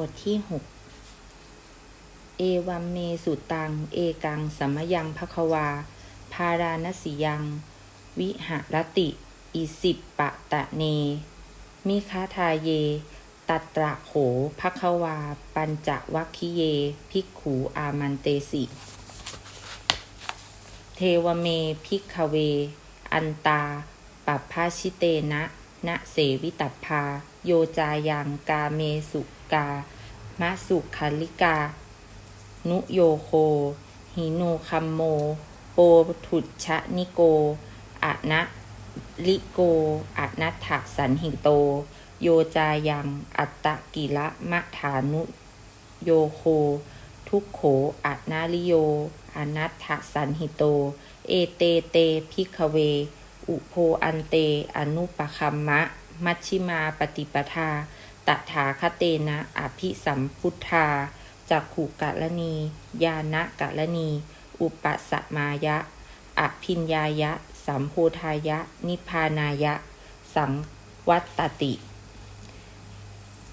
บทที่หกเอวัมเมสุตัง เอกังสัมยังภควา พารานสิยัง วิหรติ อิสิปปะตะเน มิคาทาเย ตัตระโขภควา ปัญจวัคคิเย ภิกขูอามันเตสิ เทวเมพิกขเว อันตา ปัปภาชิเตนะนะเสวิตัพพา โยจายังกาเมสุกามะสุคาลิกา นุโยโค หิโนคัมโม โปถุชะนิโกอะนะลิโกอะนัตถสันหิโต โยจายัง อัตตะกิละมะฐานุโยโค ทุกโขอะนาลิโยอนัตถสันหิโต เอเตเตพิกเว อุโพอันเต อนุปคัมมะ มัชชิมาปฏิปทา ตถาคเตนะอภิสัมพุทธาจักขุกะละนียานะกะละนี อุปสมายะ อภิญญายะ สัมโพธายะ นิพานายะ สังวัตติ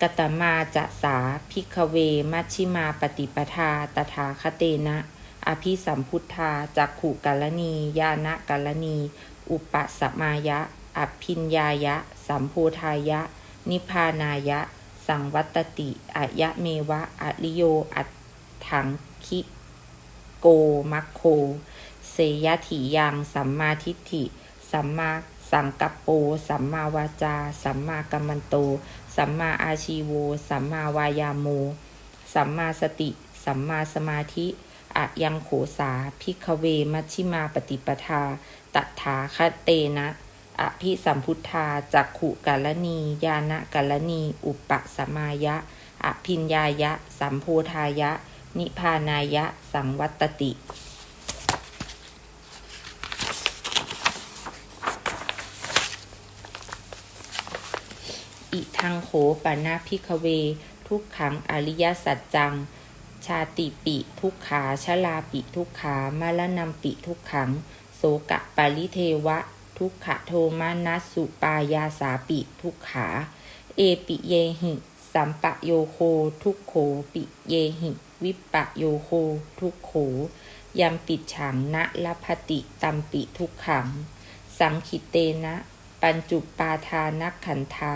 กตมาจะสาพิกเว มัชชิมาปฏิปทา ตถาคเตนะ อภิสัมพุทธาจักขุกะละนียานะกะละนี อุปสมายะ อภิญญายะ สัมโพธายะ นิพานายะ สังวัตติอายะเมวะอริโย อัตถังคิโกมัคโค เสยถิยังสัมมาทิฏฐิ สัมมาสังกัปโป สัมมาวาจา สัมมากัมมันโต สัมมาอาชีโว สัมมาวายาโม สัมมาสติ สัมมาสมาธิอะยังโขสาพิกเวมัชชิมาปฏิปทา ตถาคเตนะ อภิสัมพุทธาจักขุกาลนียานะกาลนีอุปสมายะ อภิญญายะ สัมโพธายะ นิพานายะ สังวัตติ อิทังโขปนาพิกเว ทุกขังอริยสัจจัง ชาติปิทุกขาชลาปิทุกขามรณมปิทุกขัง โสกะปาริเทวะ ทุกขะโทมานัสสุปายาสาปิทุกขา เอปิเยหิสัมปะโยโคทุกโขปิเยหิ วิปะโยโคทุกโขยัมปิดฉังนะละพติตัมปิทุกขัง สังคิเตนะ ปัญจุปาทานักขันธา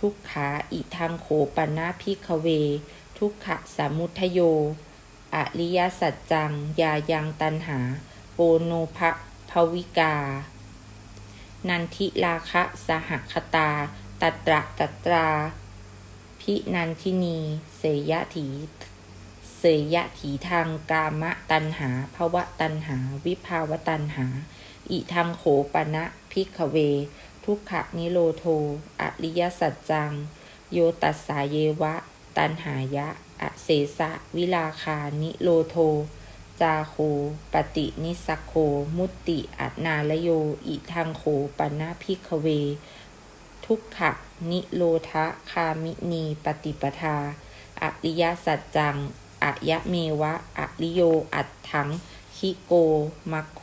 ทุกขาอิทังโขปนาพิกเว ทุกขะสามุทโย อริยสัจจัง ยายังตันหา โปโนภะภวิกา นันทิราคะสหคตา ตัตระตัตรา พินันทินี เสยถีเสยถีทางกามะตันหาภวะตันหา วิภาวตันหา อิทังโขปนะพิกเว ทุกขนิโรโท อริยสัจจัง โยตัสสาเยวะ ตันหายะ อเสสะ วิลาคานิโรโท จาโค ปฏินิสโค มุตติอัตนาลโย อิทังโขปนะพิกเว ทุกขะนิโรธะคามินีปฏิปทาอริยสัจจังอายะเมวะอริโย อัตถังคิโก มัคโค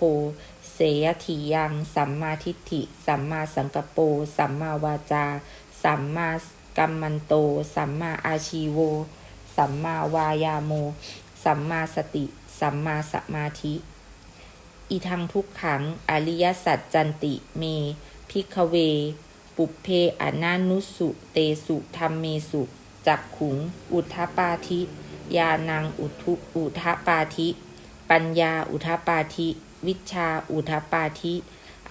เสยถียัง สัมมาทิฏฐิ สัมมาสังกปโปสัมมาวาจา สัมมากัมมันโต สัมมาอาชีโว สัมมาวายาโม สัมมาสติ สัมมาสมาธิ อีทังทุกขัง อริยสัจจันติเม พิกเว ปุเพอนานุสุเตสุธรรมเมสุจักขุง อุทปาธิ ยานังอุทุอุทปาธิ ปัญญาอุทปาธิ วิชาอุทปาธิ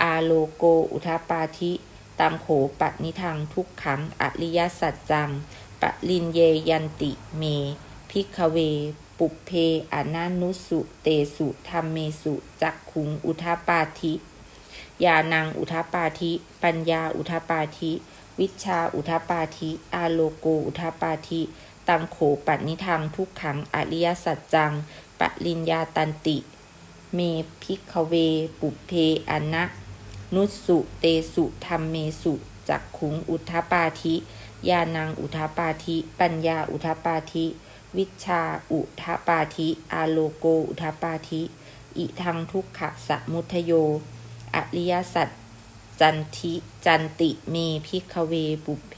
อาโลโกอุทปาธิตังโขปนิทังทุกขัง อริยสัจจังปะลินเยยันติเม พิกเว ปุเพอนานุสุเตสุธรรมเมสุจักขุงอุทาปาธิยานังอุทาปาธิ ปัญญาอุทาปาธิ วิชาอุทาปาธิ อาโลโกอุทาปาธิ ตังโขปันิทังทุกขังอริยสัจจัง ปริญญาตันติ เมพิกเว ปุเพอนะนุสุเตสุธรรมเมสุจักขุงอุทาปาธิยานังอุทาปาธิ ปัญญาอุทาปาธิ วิชาอุทปาธิอาโลโกอุทปาธิอิทังทุกขะสมุทโย อริยสัจจันทิจันติเมพิกเวปุเพ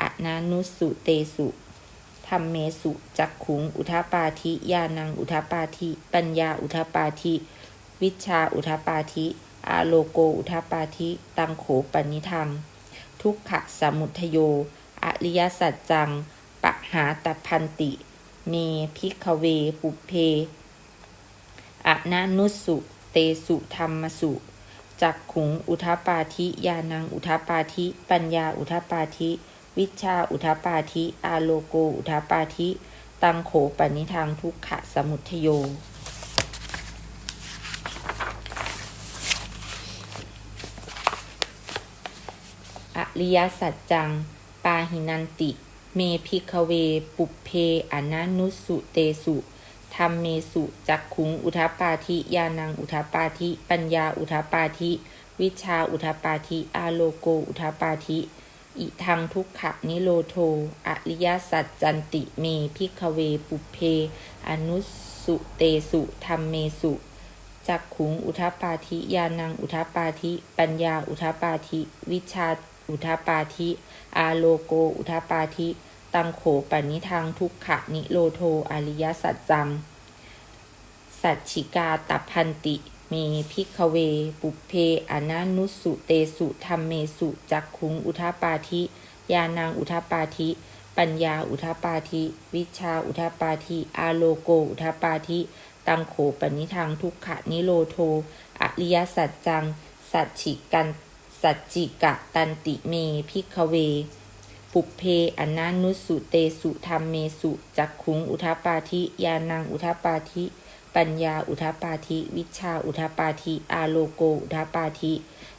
อนานุสุเตสุธรรมเมสุจักขุง อุทาปาธิญาณังอุทาปาธิปัญญาอุทาปาธิวิชาอุทาปาธิอาโลโกอุทาปาธิตังโขปนิทังทุกขะสมุทโย อริยสัจจัง หาตพันติ เมพิกเวปุเพอะนานุสุเตสุธรรมสุจักขุงอุทาปาธิญาณังอุทาปาธิ ปัญญาอุทาปาธิ วิชาอุทาปาธิ อาโลโกอุทาปาธิ ตังโขปนิทังทุกขะสมุทโย อริยสัจจัง ปาหินันติ เมพิกเว ปุเพอนานุสุเตสุธรรมเมสุจักขุงอุทาปาธิญาณังอุทาปาธิ ปัญญาอุทาปาธิ วิชาอุทาปาธิอาโลโกอุทาปาธิอิทังทุกขะนิโรโทอริยสัจจันติเมพิกเว ปุเพ อนุสุเตสุธรรมเมสุจักขุงอุทาปาธิญาณังอุทาปาธิ ปัญญาอุทาปาธิ วิชาอุทาปาธิ อาโลโกอุทาปาธิ ตังโขปนิทังทุกขะนิโรโทอริยสัจจัง สัจฉิกาตัพันติ เมพิกเว ปุเพอนานุสุเตสุธรรมเมสุจักขุงอุทาปาธิญาณังอุทาปาธิ ปัญญาอุทาปาธิ วิชาอุทาปาธิ อาโลโกอุทาปาธิ ตังโขปนิทังทุกขะนิโรโทอริยสัจจัง สัจฉิกันสัจจิกะตันติเมพิกเว ปุเพอนานุสุเตสุธรรมเมสุจักขุงอุทาปาธิญาณังอุทาปาธิ ปัญญาอุทาปาธิ วิชาอุทาปาธิอาโลโกอุทาปาธิ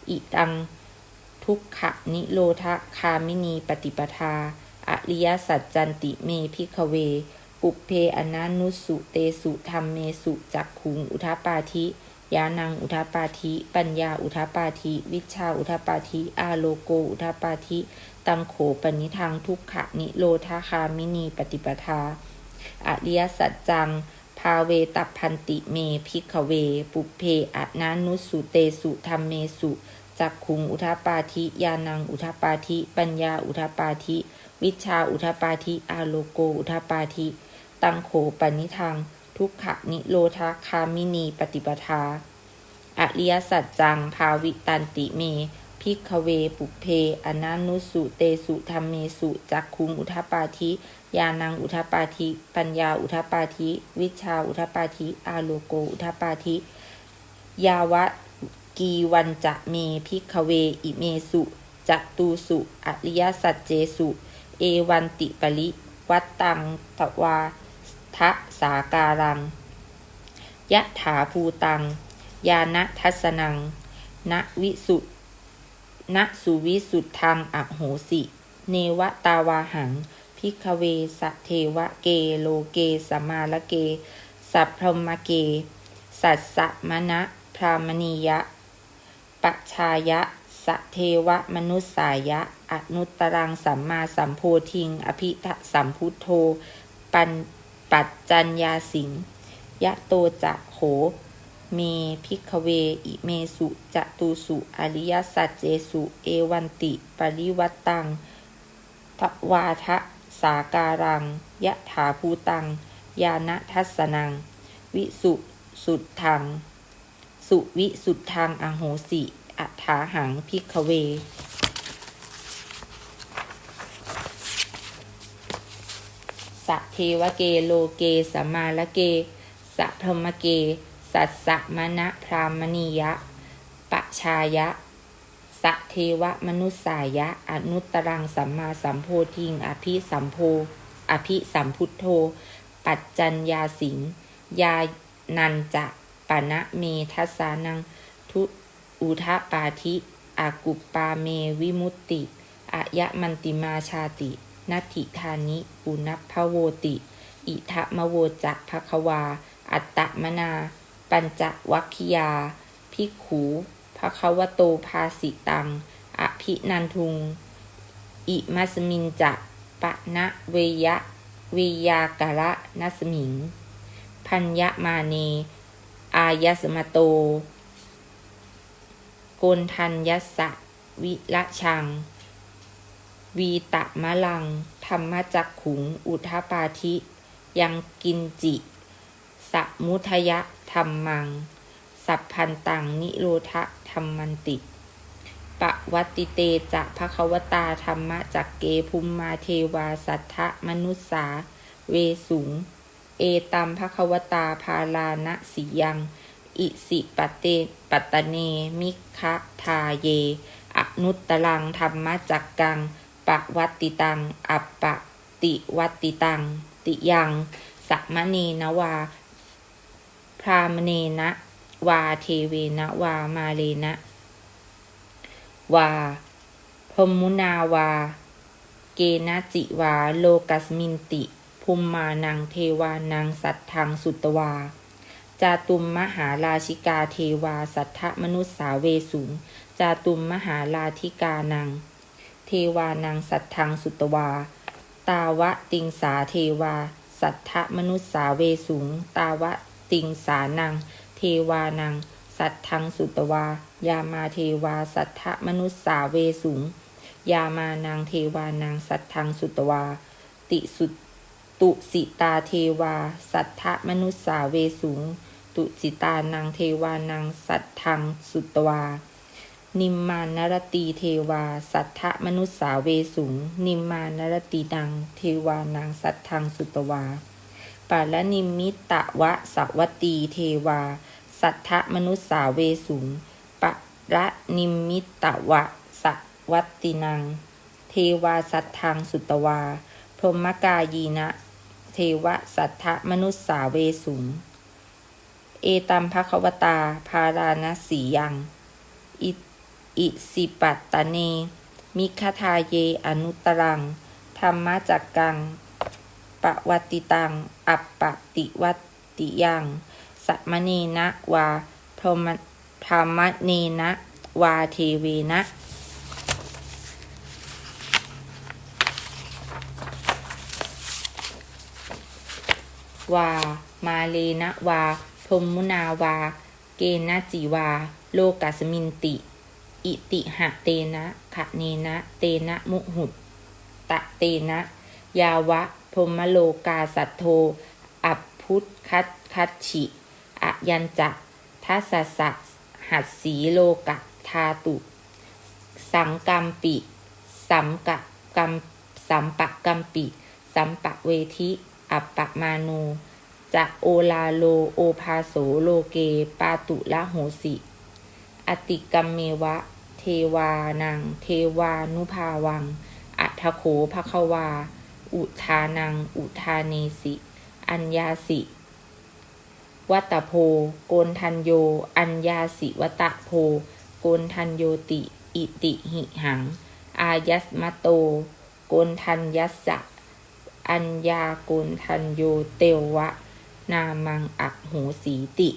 อิตัง ทุกขะนิโรธคามินีปฏิปทา อริยสัจจันติเมพิกเว ปุเพอนานุสุเตสุธรรมเมสุจักขุงอุทาปาธิยานังอุทาปาธิ ปัญญาอุทาปาธิ วิชาอุทาปาธิ อาโลโกอุทาปาธิ ตังโขปนิทังทุกขะนิโรธาคามินีปฏิปทา อริยสัจจัง ภาเวตัพพันติเมพิกเว ปุเพอะนานุสุเตสุธรรมเมสุจักขุงอุทาปาธิยานังอุทาปาธิ ปัญญาอุทาปาธิ วิชาอุทาปาธิอาโลโกอุทาปาธิ ตังโขปนิทัง ทุกขะนิโรธาคามินีปฏิปทา อริยสัจจัง ภาวิตันติเม พิกเวปุเพ อนานุสุเตสุธรรมเมสุจักคุงอุทาปาธิยานังอุทาปาธิ ปัญญาอุทาปาธิ วิชาอุทาปาธิ อาโลโกอุทาปาธิ ยาวะกีวันจะเมพิกเว อิเมสุจัตูสุอริยสัจเจสุ เอวันติปริวัตตังตวาทะสาการังยะถาภูตัง ยานะทัสนัง ณวิสุ ณสุวิสุทธังอโหสิ เนวตาวาหัง พิกเวสเทวะเกโลเกสมาละเก สัพพรหมเก สัสสะมณะพรามณียะปัชายะสเทวะมนุสสายะ อนุตตรังสัมมาสัมโพธิง อภิทสัมพุทโธ ปันปัจจัญญาสิงยะโตจะโห เมพิกเว อิเมสุจะตูสุอริยสัจเจสุ เอวันติ ปริวัตตังทวาทะสาการัง ยะถาภูตัง ยานะทัสนัง วิสุสุดทังสุวิสุดทางอโหสิอัฐาหังพิกเว สะเทวเกโลเกสมมาละเก สะพรมเก สัสสะมณะพรามณียะปะชายะสะเทวมนุสสายะ อนุตตรังสัมมาสัมโพธิง อภิสัมโพอภิสัมพุทโธ ปัจจัญญาสิงยานันจะปะนะเมทัสานัง ทุอุทะปาธิอากุปปาเมวิมุตติอายะมันติมาชาตินัตถิธานิปุณพพโวติ อิทะมะโวจะภควา อัตตมนา ปัญจวัคคิยาภิกขูภควโตภาสิตัง อภินันทุง อิมัสมินจะปะนะเวยะเวยากะระนัสมิง พัญญมาเน อายสมโตโกนทัญยสะวิละชัง วีตะมะลัง ธรรมจักขุง อุทปาธิ ยังกินจิ สมุทยะ รรมัง สัพพันตังนิโรธธรรมันติ ปะวัติเตจะภควตาธรรมะจักเกภุมมาเทวาสัทธมนุสสา เวสุง เอตัมภควตาภาลานะสียัง อิสิปเตปัตเนมิคะทาเย อนุตตรังธรรมะจักกัง ปะวัติตัง อัปปะติวัติตัง ติยังสัมมเนนวา พรามเนนะวาเทเวนะวามาเลนะ วาพมุนาวา เกนะจิวา โลกัสมินติภูมมานังเทวานังสัตทังสุตวา จาตุมมหาราชิกาเทวา สัทธมนุสสาเวสุงจาตุมมหาราธิกานัง เทวานังสัทธังสุตวา ตาวะติงสาเทวา สัทธมนุสสาเวสุง ตาวะ ติงสานัง เทวานัง สัทธังสุตวา ยามาเทวา สัทธมนุสสาเวสุง ยามานังเทวานังสัทธังสุตวา ติสุตุสิตาเทวา สัทธมนุสสาเวสุง ตุจิตานังเทวานังสัทธังสุตวา นิมมานรตีเทวา สัทธมนุสสาเวสุง นิมมานรตีนังเทวานังสัทธังสุตวา ปาลนิมิตตวะสวัตีเทวา สัทธมนุสสาเวสุงปะระนิมิตตวะสวัตินัง เทวาสัทธังสุตวา พรหมกายีนะ เทวสัทธมนุสสาเวสุงเอตัมภควตาภาราณสียังอิอิสิปัตตเน มิคทาเยอนุตรัง ธรรมจักกัง ปวัติตัง อัปปติวัติยังสัมมเนนะวาพรหมธรรมเนนะวาเทเวนะวา มาเลนะวาพรหมุนาวา เกนะจิวา โลกัสมินติ อิติหะเตนะขะเนนะ เตนะมุหุตตะเตนะ ยาวะ รมโลกาสัทโท อัพพุทคัตคัตฉิอยันจะทัสสะสหัสสีโลกะทาตุ สังกัมปิ สัมกะกัมสัมปะกัมปิ สัมปะเวทิ อัปปะมาโนจะโอลาโลโอภาโสโลเก ปาตุละโหสิ อติกัมเมวะ เทวานัง เทวานุภาวัง อัทโขภควา อุทานัง อุทาเนสิ อัญญาสิ วัตโพ โกนทันโย อัญญาสิวัตโพ โกนทันโยติ อิติหิหัง อายัสมะโต โกนทันยัสสะ อัญญาโกนทันโยเตวะ นามังอักโหสีติ